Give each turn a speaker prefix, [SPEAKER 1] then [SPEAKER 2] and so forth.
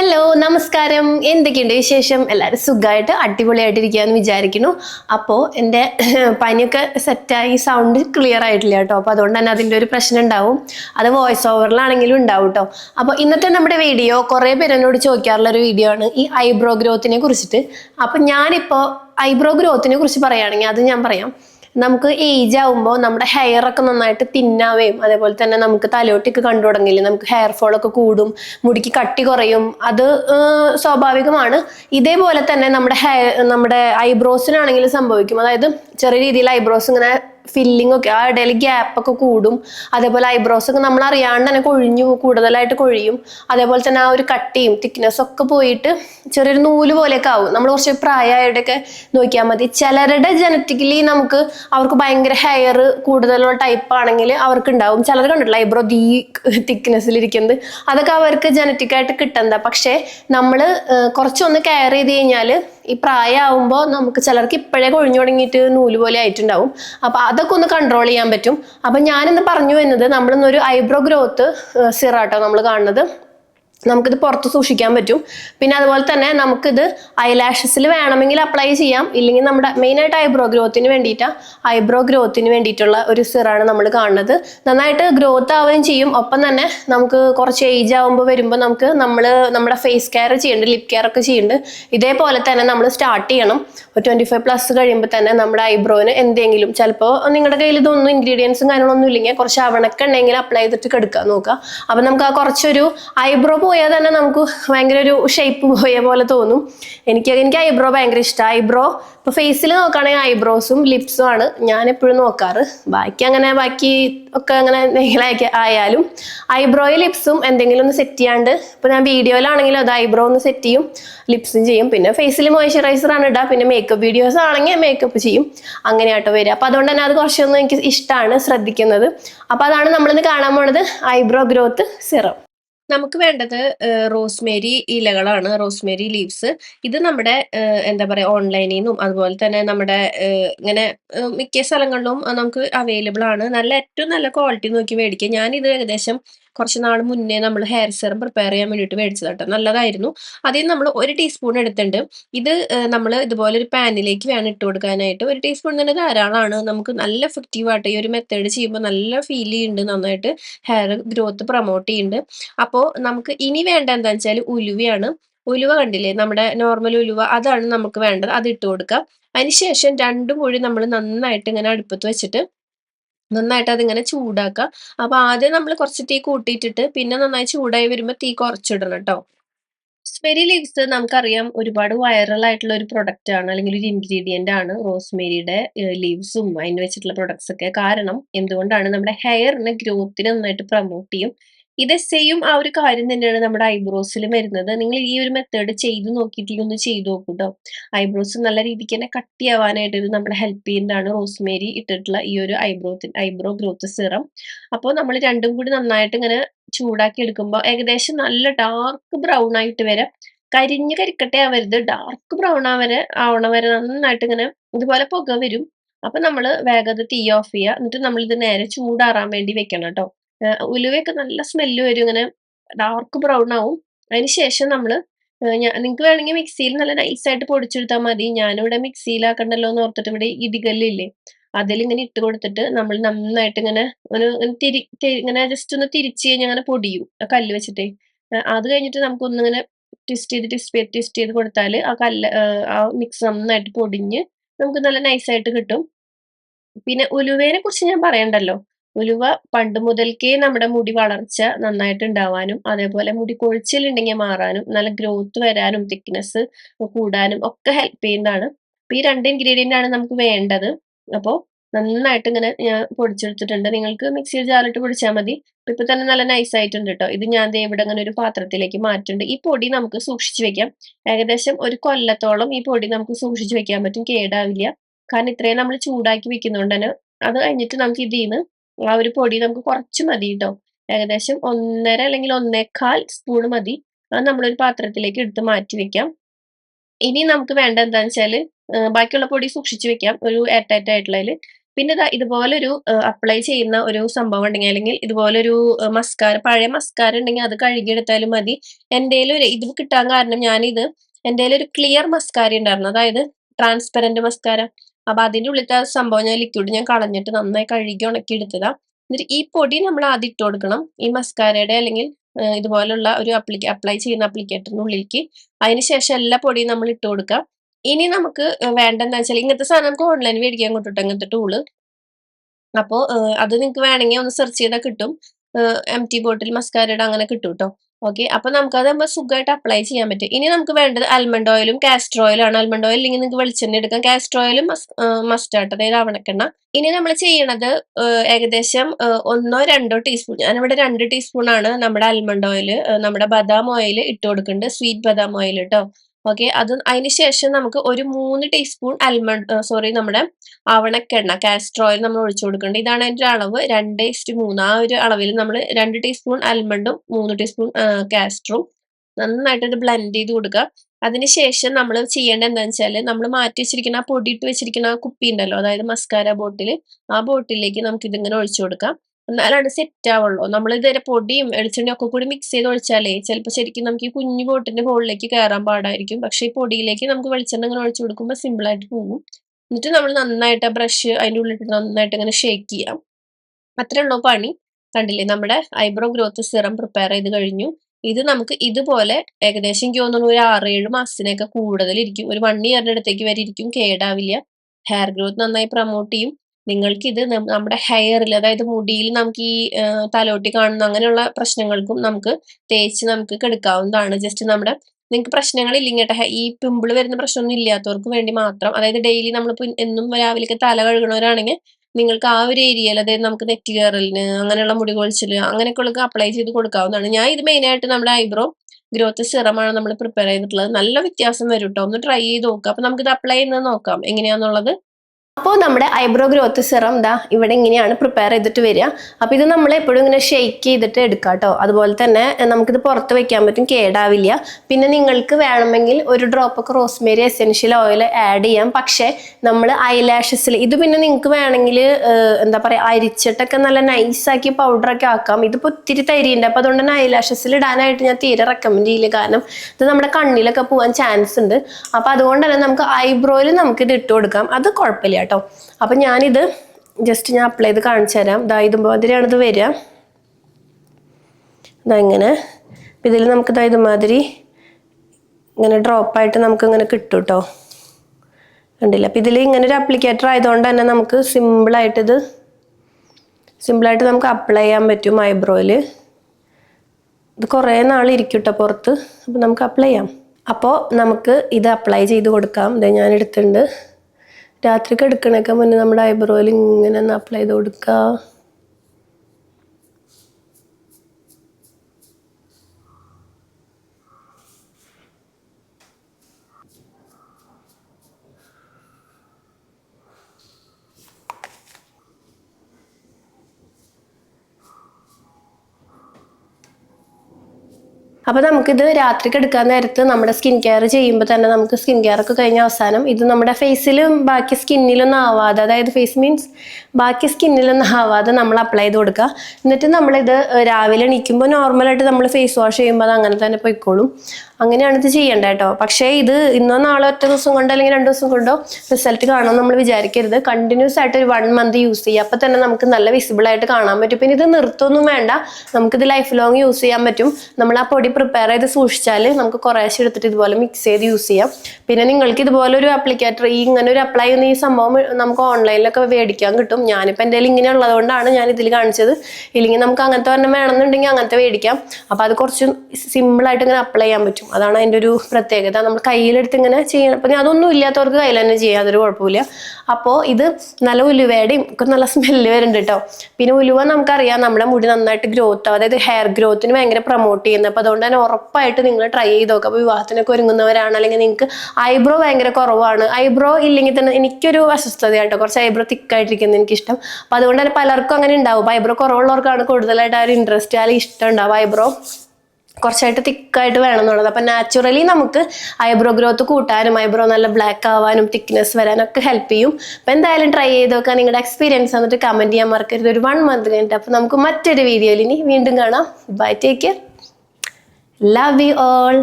[SPEAKER 1] Hello നമസ്കാരം. എന്തൊക്കെയുണ്ട് വിശേഷം? എല്ലാവരും സുഖമായിട്ട് അടിപൊളിയായിട്ടിരിക്കുകയെന്ന് വിചാരിക്കുന്നു. അപ്പോൾ എന്റെ പനിയൊക്കെ സെറ്റായി സൗണ്ട് ക്ലിയർ ആയിട്ടില്ല കേട്ടോ. അപ്പോൾ അതുകൊണ്ട് തന്നെ അതിന്റെ ഒരു പ്രശ്നം ഉണ്ടാവും അത് വോയിസ് ഓവറിലാണെങ്കിലും ഉണ്ടാവും കേട്ടോ. അപ്പോൾ ഇന്നത്തെ നമ്മുടെ വീഡിയോ കുറേ പേര് എന്നോട് ചോദിക്കാറുള്ള ഒരു വീഡിയോ ആണ് ഈ ഐബ്രോ ഗ്രോത്തിനെ കുറിച്ചിട്ട്. അപ്പോൾ ഞാനിപ്പോൾ ഐബ്രോ ഗ്രോത്തിനെ കുറിച്ച് പറയുകയാണെങ്കിൽ അത് ഞാൻ പറയാം. നമുക്ക് ഏജ് ആവുമ്പോൾ നമ്മുടെ ഹെയർ ഒക്കെ നന്നായിട്ട് തിന്നാവേയും അതേപോലെ തന്നെ നമുക്ക് തലയോട്ടൊക്കെ കണ്ടു തുടങ്ങില്ലേ നമുക്ക് ഹെയർ ഫോൾ ഒക്കെ കൂടും മുടിക്ക് കട്ടി കുറയും. അത് സ്വാഭാവികമാണ്. ഇതേപോലെ തന്നെ നമ്മുടെ ഹെയർ നമ്മുടെ ഐബ്രോസിനാണെങ്കിലും സംഭവിക്കും. അതായത് ചെറിയ രീതിയിൽ ഐബ്രോസ് ഇങ്ങനെ ഫില്ലിംഗ് ഒക്കെ ആ ഇടയിൽ ഗ്യാപ്പ് ഒക്കെ കൂടും. അതേപോലെ ഐബ്രോസ് ഒക്കെ നമ്മൾ അറിയാണ്ട് തന്നെ കൊഴിഞ്ഞു കൂടുതലായിട്ട് കൊഴിയും. അതേപോലെ തന്നെ ആ ഒരു കട്ടിയും തിക്നെസ് ഒക്കെ പോയിട്ട് ചെറിയൊരു നൂൽ പോലെയൊക്കെ ആവും. നമ്മൾ കുറച്ച് പ്രായമായിട്ടൊക്കെ നോക്കിയാൽ മതി. ചിലരുടെ ജനറ്റിക്കലി നമുക്ക് അവർക്ക് ഭയങ്കര ഹെയർ കൂടുതലുള്ള ടൈപ്പ് ആണെങ്കിൽ അവർക്ക് ഉണ്ടാവും. ചിലർ കണ്ടിട്ടില്ല ഐബ്രോ ദീ തിക്നെസ്സിലിരിക്കുന്നത് അതൊക്കെ അവർക്ക് ജനറ്റിക്കായിട്ട് കിട്ടണ്ട. പക്ഷേ നമ്മൾ കുറച്ചൊന്ന് കെയർ ചെയ്ത് കഴിഞ്ഞാൽ ഈ പ്രായമാവുമ്പോൾ നമുക്ക് ചിലർക്ക് ഇപ്പോഴേ കൊഴിഞ്ഞു തുടങ്ങിയിട്ട് നൂൽ പോലെ ആയിട്ടുണ്ടാവും. അപ്പൊ അതൊക്കെ ഒന്ന് കൺട്രോൾ ചെയ്യാൻ പറ്റും. അപ്പൊ ഞാനിന്ന് പറഞ്ഞു വരുന്നത് നമ്മളിന്നൊരു ഐബ്രോ ഗ്രോത്ത് സിറാട്ടോ നമ്മൾ കാണുന്നത്. നമുക്കിത് പുറത്ത് സൂക്ഷിക്കാൻ പറ്റും. പിന്നെ അതുപോലെ തന്നെ നമുക്കിത് ഐലാഷസിൽ വേണമെങ്കിൽ അപ്ലൈ ചെയ്യാം. ഇല്ലെങ്കിൽ നമ്മുടെ മെയിനായിട്ട് ഐബ്രോ ഗ്രോത്തിന് വേണ്ടിയിട്ട്. ഐബ്രോ ഗ്രോത്തിന് വേണ്ടിയിട്ടുള്ള ഒരു സിറാണ് നമ്മൾ കാണുന്നത്. നന്നായിട്ട് ഗ്രോത്ത് ആവുകയും ചെയ്യും. ഒപ്പം തന്നെ നമുക്ക് കുറച്ച് ഏജ് ആകുമ്പോൾ വരുമ്പോൾ നമുക്ക് നമ്മൾ നമ്മുടെ ഫേസ് കെയർ ചെയ്യുന്നുണ്ട് ലിപ് കെയർ ഒക്കെ ചെയ്യുന്നുണ്ട് ഇതേപോലെ തന്നെ നമ്മൾ സ്റ്റാർട്ട് ചെയ്യണം. ഒരു ട്വന്റി ഫൈവ് പ്ലസ് കഴിയുമ്പോൾ തന്നെ നമ്മുടെ ഐബ്രോന് എന്തെങ്കിലും ചിലപ്പോൾ നിങ്ങളുടെ കയ്യിൽ ഇതൊന്നും ഇൻഗ്രീഡിയൻസും കാര്യങ്ങളൊന്നും ഇല്ലെങ്കിൽ കുറച്ച് അവണക്കുണ്ടെങ്കിൽ അപ്ലൈ ചെയ്തിട്ട് കെടുക്കുക നോക്കുക അപ്പം നമുക്ക് ആ കുറച്ചൊരു ഐബ്രോ പോയാൽ തന്നെ നമുക്ക് ഭയങ്കര ഒരു ഷേപ്പ് പോയ പോലെ തോന്നും. എനിക്ക് എനിക്ക് ഐബ്രോ ഭയങ്കര ഇഷ്ടമാണ് ഐബ്രോ ഇപ്പൊ ഫേസിൽ നോക്കുകയാണെങ്കിൽ ഐബ്രോസും ലിപ്സും ആണ് ഞാൻ എപ്പോഴും നോക്കാറ്. ബാക്കി അങ്ങനെ ബാക്കി ഒക്കെ അങ്ങനെ നെയിലാക്കി ആയാലും ഐബ്രോയും ലിപ്സും എന്തെങ്കിലും ഒന്ന് സെറ്റ് ചെയ്യാണ്ട് ഇപ്പൊ ഞാൻ വീഡിയോയിലാണെങ്കിലും അത് ഐബ്രോ ഒന്ന് സെറ്റ് ചെയ്യും ലിപ്സും ചെയ്യും. പിന്നെ ഫേസിൽ മോയ്സ്ചറൈസർ ആണ് ഇടുക പിന്നെ മേക്കപ്പ് വീഡിയോസ് ആണെങ്കിൽ മേക്കപ്പ് ചെയ്യും. അങ്ങനെയാട്ടോ വരിക. അപ്പോൾ അതുകൊണ്ട് തന്നെ അത് കുറച്ചൊന്നും എനിക്ക് ഇഷ്ടമാണ് ശ്രദ്ധിക്കുന്നത്. അപ്പോൾ അതാണ് നമ്മളിന്ന് കാണാൻ പോണത്. ഐബ്രോ ഗ്രോത്ത് സിറം നമുക്ക് വേണ്ടത് റോസ്മേരി ഇലകളാണ് റോസ്മേരി ലീവ്സ്. ഇത് നമ്മുടെ എന്താ പറയുക ഓൺലൈനിൽ നിന്നും അതുപോലെ തന്നെ നമ്മുടെ ഇങ്ങനെ മിക്ക സ്ഥലങ്ങളിലും നമുക്ക് അവൈലബിൾ ആണ് നല്ല ഏറ്റവും നല്ല ക്വാളിറ്റി നോക്കി മേടിക്കുക. ഞാനിത് ഏകദേശം കുറച്ച് നാൾ മുന്നേ നമ്മൾ ഹെയർ സെറം പ്രിപ്പയർ ചെയ്യാൻ വേണ്ടിയിട്ട് മേടിച്ചത് കേട്ടോ നല്ലതായിരുന്നു. അതിൽ നമ്മൾ ഒരു ടീസ്പൂൺ എടുത്തിട്ടുണ്ട് ഇത് നമ്മൾ ഇതുപോലെ ഒരു പാനിലേക്ക് വേണം ഇട്ട് കൊടുക്കാനായിട്ട്. ഒരു ടീസ്പൂൺ തന്നെ ധാരാളമാണ് നമുക്ക് നല്ല എഫക്റ്റീവ് ആയിട്ട് ഈ ഒരു മെത്തേഡ് ചെയ്യുമ്പോൾ നല്ല ഫീൽ ചെയ്യുന്നുണ്ട് നന്നായിട്ട് ഹെയർ ഗ്രോത്ത് പ്രൊമോട്ട് ചെയ്യുന്നുണ്ട്. അപ്പോൾ നമുക്ക് ഇനി വേണ്ട എന്താണെന്ന് വെച്ചാൽ ഉലുവയാണ്. ഉലുവ കണ്ടില്ലേ? നമ്മുടെ നോർമൽ ഉലുവ. അതാണ് നമുക്ക് വേണ്ടത്. അത് ഇട്ട് കൊടുക്കാം. അതിനുശേഷം രണ്ടും കൂടി നമ്മൾ നന്നായിട്ട് ഇങ്ങനെ അടുപ്പത്ത് വെച്ചിട്ട് നന്നായിട്ട് അതിങ്ങനെ ചൂടാക്കുക അപ്പൊ ആദ്യം നമ്മൾ കുറച്ച് തീ കൂട്ടിയിട്ടിട്ട് പിന്നെ നന്നായി ചൂടായി വരുമ്പോൾ തീ കുറച്ചിടണം കേട്ടോ റോസ്മേരി ലീവ്സ് നമുക്കറിയാം ഒരുപാട് വൈറൽ ആയിട്ടുള്ള ഒരു പ്രൊഡക്റ്റ് ആണ്. അല്ലെങ്കിൽ ഒരു ഇൻഗ്രീഡിയന്റ് ആണ് റോസ്മേരിയുടെ ലീവ്സും അതിന് വെച്ചിട്ടുള്ള പ്രൊഡക്ട്സ് ഒക്കെ. കാരണം എന്തുകൊണ്ടാണ് നമ്മുടെ ഹെയറിന് ഗ്രോത്തിന് നന്നായിട്ട് പ്രൊമോട്ട് ചെയ്യും? ഇത് സെയിം ആ ഒരു കാര്യം തന്നെയാണ് നമ്മുടെ ഐബ്രോസിൽ വരുന്നത്. നിങ്ങൾ ഈ ഒരു മെത്തേഡ് ചെയ്ത് നോക്കിയിട്ടില്ലെങ്കിൽ ഒന്ന് ചെയ്ത് നോക്കൂട്ടോ. ഐബ്രോസ് നല്ല രീതിക്ക് തന്നെ കട്ടിയാവാനായിട്ട് ഇത് നമ്മുടെ ഹെൽപ്പ് ചെയ്യുന്നതാണ് റോസ്മേരി ഇട്ടിട്ടുള്ള ഈ ഒരു ഐബ്രോ ഐബ്രോ ഗ്രോത്ത് സിറം. അപ്പോൾ നമ്മൾ രണ്ടും കൂടി നന്നായിട്ട് ഇങ്ങനെ ചൂടാക്കി എടുക്കുമ്പോൾ ഏകദേശം നല്ല ഡാർക്ക് ബ്രൗൺ ആയിട്ട് വരെ കരിഞ്ഞ് കരിക്കട്ടെ ആവരുത്. ഡാർക്ക് ബ്രൗൺ ആവരെ ആവണ വരെ നന്നായിട്ട് ഇങ്ങനെ ഇതുപോലെ പുക വരും. അപ്പൊ നമ്മൾ വേഗത തീ ഓഫ് ചെയ്യുക. എന്നിട്ട് നമ്മൾ ഇത് നേരെ ചൂടാറാൻ വേണ്ടി വെക്കണം കേട്ടോ. ഉലുവയൊക്കെ നല്ല സ്മെല്ല് വരും ഇങ്ങനെ ഡാർക്ക് ബ്രൗൺ ആവും. അതിന് ശേഷം നമ്മൾ നിങ്ങൾക്ക് വേണമെങ്കിൽ മിക്സിയിൽ നല്ല നൈസായിട്ട് പൊടിച്ചെടുത്താൽ മതി. ഞാനിവിടെ മിക്സിയിലാക്കണ്ടല്ലോ എന്ന് ഓർത്തിട്ട് ഇവിടെ ഇടികല്ലില്ലേ അതിലിങ്ങനെ ഇട്ട് കൊടുത്തിട്ട് നമ്മൾ നന്നായിട്ട് ഇങ്ങനെ ഒരു തിരി ഇങ്ങനെ ജസ്റ്റ് ഒന്ന് തിരിച്ചു കഴിഞ്ഞാൽ അങ്ങനെ പൊടിയും കല്ല് വെച്ചിട്ടേ. അത് കഴിഞ്ഞിട്ട് നമുക്കൊന്നിങ്ങനെ ട്വിസ്റ്റ് ചെയ്ത് ട്വിസ്റ്റ് ട്വിസ്റ്റ് ചെയ്ത് കൊടുത്താൽ ആ കല്ല് ആ മിക്സ് നന്നായിട്ട് പൊടിഞ്ഞ് നമുക്ക് നല്ല നൈസായിട്ട് കിട്ടും. പിന്നെ ഉലുവേനെ കുറിച്ച് ഞാൻ പറയണ്ടല്ലോ? ഉലുവ പണ്ട് മുതൽക്കേ നമ്മുടെ മുടി വളർച്ച നന്നായിട്ട് ഉണ്ടാവാനും അതേപോലെ മുടി കൊഴിച്ചിലുണ്ടെങ്കിൽ മാറാനും നല്ല ഗ്രോത്ത് വരാനും തിക്നെസ് കൂടാനും ഒക്കെ ഹെൽപ്പ് ചെയ്യുന്നതാണ്. അപ്പൊ ഈ രണ്ട് ഇൻഗ്രീഡിയന്റ് ആണ് നമുക്ക് വേണ്ടത്. അപ്പോൾ നന്നായിട്ട് ഇങ്ങനെ ഞാൻ പൊടിച്ചെടുത്തിട്ടുണ്ട്. നിങ്ങൾക്ക് മിക്സിയിൽ ജാറിട്ട് പൊടിച്ചാൽ മതി. ഇപ്പൊ തന്നെ നല്ല നൈസ് ആയിട്ടുണ്ട് കേട്ടോ ഇത് ഞാൻ ഇവിടെ അങ്ങനെ ഒരു പാത്രത്തിലേക്ക് മാറ്റുന്നുണ്ട് ഈ പൊടി നമുക്ക് സൂക്ഷിച്ചു വെക്കാം. ഏകദേശം ഒരു കൊല്ലത്തോളം ഈ പൊടി നമുക്ക് സൂക്ഷിച്ചു വെക്കാൻ പറ്റും. കേടാവില്ല. കാരണം ഇത്രയും നമ്മൾ ചൂടാക്കി വെക്കുന്നതുകൊണ്ട് തന്നെ അത് കഴിഞ്ഞിട്ട് നമുക്ക് ഇതിൽ നിന്ന് ആ ഒരു പൊടി നമുക്ക് കുറച്ച് മതി കേട്ടോ ഏകദേശം ഒന്നര അല്ലെങ്കിൽ ഒന്നേക്കാൽ സ്പൂൺ മതി. അത് നമ്മളൊരു പാത്രത്തിലേക്ക് എടുത്ത് മാറ്റി വെക്കാം. ഇനി നമുക്ക് വേണ്ട എന്താന്ന് വെച്ചാൽ ബാക്കിയുള്ള പൊടി സൂക്ഷിച്ചു വെക്കാം. ഒരു എയർ ടൈറ്റ് ആയിട്ടുള്ളതിൽ പിന്നെ ഇതുപോലെ ഒരു അപ്ലൈ ചെയ്യുന്ന ഒരു സംഭവം ഉണ്ടെങ്കിൽ അല്ലെങ്കിൽ ഇതുപോലെ ഒരു മസ്കാര പഴയ മസ്കാര ഉണ്ടെങ്കിൽ അത് കഴുകിയെടുത്താലും മതി. എന്റെ ഒരു ഇത് കിട്ടാൻ കാരണം ഞാനിത് എന്റെ ഒരു ക്ലിയർ മസ്കാര ഉണ്ടായിരുന്നു. അതായത് ട്രാൻസ്പെറന്റ് മസ്കാര അപ്പൊ അതിന്റെ ഉള്ളിലത്തെ സംഭവം ഞാൻ ലിക്വിഡ് ഞാൻ കളഞ്ഞിട്ട് നന്നായി കഴുകി ഉണക്കി എടുത്തതാ. എന്നിട്ട് ഈ പൊടി നമ്മൾ ആദ്യം ഇട്ട് കൊടുക്കണം. ഈ മസ്കാരയുടെ അല്ലെങ്കിൽ ഇതുപോലുള്ള ഒരു അപ്ലിക്ക അപ്ലൈ ചെയ്യുന്ന അപ്ലിക്കേറ്ററിന്റെ ഉള്ളിലേക്ക്. അതിനുശേഷം എല്ലാ പൊടിയും നമ്മൾ ഇട്ട് കൊടുക്കാം. ഇനി നമുക്ക് വേണ്ടെന്ന് വെച്ചാൽ ഇങ്ങനത്തെ സാധനം നമുക്ക് ഓൺലൈൻ മേടിക്കാൻ കിട്ടും ഇങ്ങനത്തെ ടൂൾ അപ്പോൾ അത് നിങ്ങൾക്ക് വേണമെങ്കിൽ ഒന്ന് സെർച്ച് ചെയ്താൽ കിട്ടും. എം ടി ബോട്ടിൽ മസ്കാരയുടെ അങ്ങനെ കിട്ടും കേട്ടോ ഓക്കെ അപ്പൊ നമുക്കത് നമ്മൾ സുഖമായിട്ട് അപ്ലൈ ചെയ്യാൻ പറ്റും. ഇനി നമുക്ക് വേണ്ടത് ആൽമണ്ട് ഓയിലും കാസ്റ്റർ ഓയിൽ ആണ്. ആൽമണ്ട് ഓയിൽ ഇല്ലെങ്കിൽ നിങ്ങൾക്ക് വെളിച്ചെണ്ണ എടുക്കാം. കാസ്റ്റർ ഓയിലും മസ്റ്റാർട്ട് അതായത് അവണക്കെണ്ണ. ഇനി നമ്മൾ ചെയ്യണത് ഏകദേശം ഒന്നോ രണ്ടോ ടീസ്പൂൺ ഞാനിവിടെ രണ്ട് ടീസ്പൂൺ ആണ് നമ്മുടെ ആൽമണ്ട് ഓയിൽ നമ്മുടെ ബദാം ഓയിൽ ഇട്ട് കൊടുക്കുന്നുണ്ട് സ്വീറ്റ് ബദാം ഓയിൽ കേട്ടോ ഓക്കെ അത് അതിന് ശേഷം നമുക്ക് ഒരു മൂന്ന് ടീസ്പൂൺ അൽമണ്ട് സോറി നമ്മുടെ ആവണക്കെണ്ണ കാസ്റ്റർ ഓയിൽ നമ്മൾ ഒഴിച്ചു കൊടുക്കേണ്ടത് ഇതാണ് അതിന്റെ അളവ്. രണ്ട് ഇസ്റ്റ് മൂന്ന് ആ ഒരു അളവിൽ നമ്മൾ രണ്ട് ടീസ്പൂൺ അൽമണ്ടും മൂന്ന് ടീസ്പൂൺ കാസ്റ്ററും നന്നായിട്ട് ബ്ലെൻഡ് ചെയ്ത് കൊടുക്കുക. അതിനുശേഷം നമ്മൾ ചെയ്യേണ്ട എന്താണെന്ന് വെച്ചാൽ നമ്മൾ മാറ്റി വെച്ചിരിക്കുന്ന ആ പൊടിയിട്ട് വെച്ചിരിക്കുന്ന ആ കുപ്പി ഉണ്ടല്ലോ അതായത് മസ്കാര ബോട്ടിൽ ആ ബോട്ടിലേക്ക് നമുക്ക് ഇതിങ്ങനെ ഒഴിച്ചു കൊടുക്കാം. എന്നാലാണ് സെറ്റ് ആവുള്ളൂ. നമ്മൾ ഇതുവരെ പൊടിയും വെളിച്ചെണ്ണയും ഒക്കെ കൂടി മിക്സ് ചെയ്ത് ഒഴിച്ചാലേ ചിലപ്പോൾ ശരിക്കും നമുക്ക് ഈ കുഞ്ഞു ബോട്ടിന്റെ ഹോളിലേക്ക് കയറാൻ പാടായിരിക്കും. പക്ഷെ ഈ പൊടിയിലേക്ക് നമുക്ക് വെളിച്ചെണ്ണ ഇങ്ങനെ ഒഴിച്ചു കൊടുക്കുമ്പോൾ സിമ്പിൾ ആയിട്ട് പോകും. എന്നിട്ട് നമ്മൾ നന്നായിട്ട് ആ ബ്രഷ് അതിന്റെ ഉള്ളിലിട്ട് നന്നായിട്ട് ഇങ്ങനെ ഷേക്ക് ചെയ്യാം. അത്രേ ഉള്ളൂ പണി. കണ്ടില്ലേ? നമ്മുടെ ഐബ്രോ ഗ്രോത്ത് സിറം പ്രിപ്പയർ ചെയ്ത് കഴിഞ്ഞു. ഇത് നമുക്ക് ഇതുപോലെ ഏകദേശം എനിക്ക് തോന്നുന്നു ഒരു ആറേഴ് മാസത്തിനൊക്കെ കൂടുതൽ ഇരിക്കും. ഒരു വൺ ഇയറിന്റെ അടുത്തേക്ക് വരെ ഇരിക്കും. കേടാവില്ല. ഹെയർ ഗ്രോത്ത് നന്നായി പ്രൊമോട്ട് ചെയ്യും. നിങ്ങൾക്ക് ഇത് നമ്മുടെ ഹെയറിൽ അതായത് മുടിയിൽ നമുക്ക് ഈ തലോട്ടി കാണുന്ന അങ്ങനെയുള്ള പ്രശ്നങ്ങൾക്കും നമുക്ക് തേച്ച് നമുക്ക് കെടുക്കാവുന്നതാണ്. ജസ്റ്റ് നമ്മുടെ നിങ്ങൾക്ക് പ്രശ്നങ്ങളില്ലെങ്കിൽ കേട്ടോ ഈ പിമ്പിൾ വരുന്ന പ്രശ്നമൊന്നും ഇല്ലാത്തവർക്ക് വേണ്ടി മാത്രം അതായത് ഡെയിലി നമ്മളിപ്പോൾ എന്നും രാവിലെ തല കഴുകണവരാണെങ്കിൽ നിങ്ങൾക്ക് ആ ഒരു ഏരിയയിൽ അതായത് നമുക്ക് നെറ്റ് കയറലിന് അങ്ങനെയുള്ള മുടി കൊഴിച്ചിൽ അങ്ങനെയൊക്കെ അപ്ലൈ ചെയ്ത് കൊടുക്കാവുന്നതാണ്. ഞാൻ ഇത് മെയിനായിട്ട് നമ്മുടെ ഐബ്രോ ഗ്രോത്ത് സിറമാണ് നമ്മൾ പ്രിപ്പയർ ചെയ്തിട്ടുള്ളത്. നല്ല വ്യത്യാസം വരും കേട്ടോ. ഒന്ന് ട്രൈ ചെയ്ത് നോക്കാം. അപ്പൊ നമുക്ക് ഇത് അപ്ലൈ ചെയ്യുന്നത് നോക്കാം. എങ്ങനെയാന്നുള്ളത് അപ്പോൾ നമ്മുടെ ഐബ്രോ ഗ്രോത്ത് സിറം ദാ ഇവിടെ ഇങ്ങനെയാണ് പ്രിപ്പയർ ചെയ്തിട്ട് വരിക. അപ്പോൾ ഇത് നമ്മൾ എപ്പോഴും ഇങ്ങനെ ഷെയ്ക്ക് ചെയ്തിട്ട് എടുക്കാം കേട്ടോ അതുപോലെ തന്നെ നമുക്കിത് പുറത്ത് വെക്കാൻ പറ്റും കേടാവില്ല. പിന്നെ നിങ്ങൾക്ക് വേണമെങ്കിൽ ഒരു ഡ്രോപ്പ് ഒക്കെ റോസ്മേരി എസെൻഷ്യൽ ഓയിൽ ആഡ് ചെയ്യാം. പക്ഷേ നമ്മൾ ഐലാഷസിൽ ഇത് പിന്നെ നിങ്ങൾക്ക് വേണമെങ്കിൽ എന്താ പറയുക അരിച്ചിട്ടൊക്കെ നല്ല നൈസാക്കി പൗഡറൊക്കെ ആക്കാം. ഇതിപ്പോൾ ഒത്തിരി തരിയുണ്ട് അപ്പോൾ അതുകൊണ്ട് തന്നെ ഐലാഷസിൽ ഇടാനായിട്ട് ഞാൻ തീരെ റെക്കമെൻഡ് ചെയ്യില്ല. കാരണം ഇത് നമ്മുടെ കണ്ണിലൊക്കെ പോകാൻ ചാൻസ് ഉണ്ട്. അപ്പോൾ അതുകൊണ്ട് തന്നെ നമുക്ക് ഐബ്രോയിൽ നമുക്ക് ഇത് ഇട്ട് കൊടുക്കാം. അത് കുഴപ്പമില്ല കേട്ടോ. അപ്പം ഞാനിത് ജസ്റ്റ് ഞാൻ അപ്ലൈ ചെയ്ത് കാണിച്ചു തരാം. ഇതാ ഇതുമാതിരിയാണിത് ഇത് വരിക. ഇതാ ഇങ്ങനെ. ഇതിൽ നമുക്ക് ഇതാ ഇതുമാതിരി ഇങ്ങനെ ഡ്രോപ്പായിട്ട് നമുക്ക് ഇങ്ങനെ കിട്ടും കേട്ടോ കണ്ടില്ല? അപ്പം ഇതിൽ ഇങ്ങനെ ഒരു അപ്ലിക്കേറ്റർ ആയതുകൊണ്ട് തന്നെ നമുക്ക് സിമ്പിളായിട്ടിത് സിമ്പിളായിട്ട് നമുക്ക് അപ്ലൈ ചെയ്യാൻ പറ്റും ഐബ്രോയിൽ ഇത് കുറേ നാൾ കേട്ടോ പുറത്ത്. അപ്പം നമുക്ക് അപ്ലൈ ചെയ്യാം. അപ്പോൾ നമുക്ക് ഇത് അപ്ലൈ ചെയ്ത് കൊടുക്കാം. ഇത് ഞാൻ എടുത്തിട്ടുണ്ട്. രാത്രിക്ക് എടുക്കണൊക്കെ മുന്നേ നമ്മുടെ ഐബ്രോയിൽ ഇങ്ങനെ ഒന്ന് അപ്ലൈ ചെയ്ത് കൊടുക്കുക അപ്പോൾ നമുക്കിത് രാത്രിക്ക് എടുക്കാൻ നേരത്ത് നമ്മുടെ സ്കിൻ കെയർ ചെയ്യുമ്പോൾ തന്നെ നമുക്ക് സ്കിൻ കെയർ ഒക്കെ കഴിഞ്ഞ അവസാനം ഇത് നമ്മുടെ ഫേസിലും ബാക്കി സ്കിന്നിലൊന്നും ആവാതെ അതായത് ഫേസ് മീൻസ് ബാക്കി സ്കിന്നിലൊന്നും ആവാതെ നമ്മൾ അപ്ലൈ ചെയ്ത് കൊടുക്കുക. എന്നിട്ട് നമ്മളിത് രാവിലെ എണീക്കുമ്പോൾ നോർമലായിട്ട് നമ്മൾ ഫേസ് വാഷ് ചെയ്യുമ്പോൾ അത് അങ്ങനെ തന്നെ പൊയ്ക്കോളും. അങ്ങനെയാണ് ഇത് ചെയ്യേണ്ടത് കേട്ടോ. പക്ഷേ ഇത് ഇന്നോ നാളോ ഒറ്റ ദിവസം കൊണ്ടോ അല്ലെങ്കിൽ രണ്ട് ദിവസം കൊണ്ടോ റിസൾട്ട് കാണാൻ നമ്മൾ വിചാരിക്കരുത്. കണ്ടിന്യൂസ് ആയിട്ട് ഒരു വൺ മന്ത് യൂസ് ചെയ്യുക അപ്പം തന്നെ നമുക്ക് നല്ല വിസിബിൾ ആയിട്ട് കാണാൻ പറ്റും. പിന്നെ ഇത് നിർത്തൊന്നും വേണ്ട. നമുക്ക് ഇത് ലൈഫ് ലോങ് യൂസ് ചെയ്യാൻ പറ്റും. നമ്മൾ ആ പൊടി പ്രിപ്പയർ ചെയ്ത് സൂക്ഷിച്ചാൽ നമുക്ക് കുറേശ്ശെ എടുത്തിട്ട് ഇതുപോലെ മിക്സ് ചെയ്ത് യൂസ് ചെയ്യാം. പിന്നെ നിങ്ങൾക്ക് ഇതുപോലെ ഒരു അപ്ലിക്കേറ്റർ ഈ ഇങ്ങനെ ഒരു അപ്ലൈ ചെയ്യുന്ന ഈ സംഭവം നമുക്ക് ഓൺലൈനിലൊക്കെ മേടിക്കാൻ കിട്ടും. ഞാനിപ്പോൾ എന്റെ ഇങ്ങനെ ഉള്ളതുകൊണ്ടാണ് ഞാൻ ഇതിൽ കാണിച്ചത്. ഇല്ലെങ്കിൽ നമുക്ക് അങ്ങനത്തെ ഒരെണ്ണം വേണമെന്നുണ്ടെങ്കിൽ അങ്ങനത്തെ മേടിക്കാം. അപ്പോൾ അത് കുറച്ച് സിമ്പിളായിട്ട് ഇങ്ങനെ അപ്ലൈ ചെയ്യാൻ പറ്റും. അതാണ് അതിന്റെ ഒരു പ്രത്യേകത. നമ്മൾ കയ്യിലെടുത്ത് ഇങ്ങനെ ചെയ്യണം. അപ്പം അതൊന്നും ഇല്ലാത്തവർക്ക് കയ്യിൽ തന്നെ ചെയ്യാം. അതൊരു കുഴപ്പമില്ല അപ്പോൾ ഇത് നല്ല ഉലുവയുടെയും ഒക്കെ നല്ല സ്മെല്ല് വരുന്നുണ്ട് കേട്ടോ പിന്നെ ഉലുവ നമുക്കറിയാം. നമ്മുടെ മുടി നന്നായിട്ട് ഗ്രോത്ത് അതായത് ഹെയർ ഗ്രോത്തിന് ഭയങ്കര പ്രൊമോട്ട് ചെയ്യുന്നത് അപ്പോൾ അതുകൊണ്ട് തന്നെ ഉറപ്പായിട്ട് നിങ്ങൾ ട്രൈ ചെയ്ത് നോക്കുക അപ്പോൾ വിവാഹത്തിനൊക്കെ ഒരുങ്ങുന്നവരാണ്. അല്ലെങ്കിൽ നിങ്ങൾക്ക് ഐബ്രോ ഭയങ്കര കുറവാണ്. ഐബ്രോ ഇല്ലെങ്കിൽ തന്നെ എനിക്കൊരു അസ്വസ്ഥതയാട്ടോ. കുറച്ച് ഐബ്രോ തിക്കായിട്ടിരിക്കുന്നത് എനിക്കിഷ്ടം. അപ്പോൾ അതുകൊണ്ട് തന്നെ പലർക്കും അങ്ങനെ ഉണ്ടാവും. ഐബ്രോ കുറവുള്ളവർക്കാണ് കൂടുതലായിട്ട് ആ ഒരു ഇൻട്രസ്റ്റ് അല്ലെങ്കിൽ ഇഷ്ടം ഉണ്ടാവും ഐബ്രോ കുറച്ചായിട്ട് തിക്കായിട്ട് വേണം എന്നുള്ളത്. അപ്പം നാച്ചുറലി നമുക്ക് ഐബ്രോ ഗ്രോത്ത് കൂട്ടാനും ഐബ്രോ നല്ല ബ്ലാക്ക് ആവാനും തിക്നെസ് വരാനും ഒക്കെ ഹെൽപ്പ് ചെയ്യും. അപ്പം എന്തായാലും ട്രൈ ചെയ്ത് നോക്കാൻ നിങ്ങളുടെ എക്സ്പീരിയൻസ് എന്നിട്ട് കമന്റ് ചെയ്യാൻ മറക്കരുത്. ഒരു വൺ മന്ത് കഴിഞ്ഞിട്ട്. അപ്പം നമുക്ക് മറ്റൊരു വീഡിയോയിൽ ഇനി വീണ്ടും കാണാം. Bye take care love you all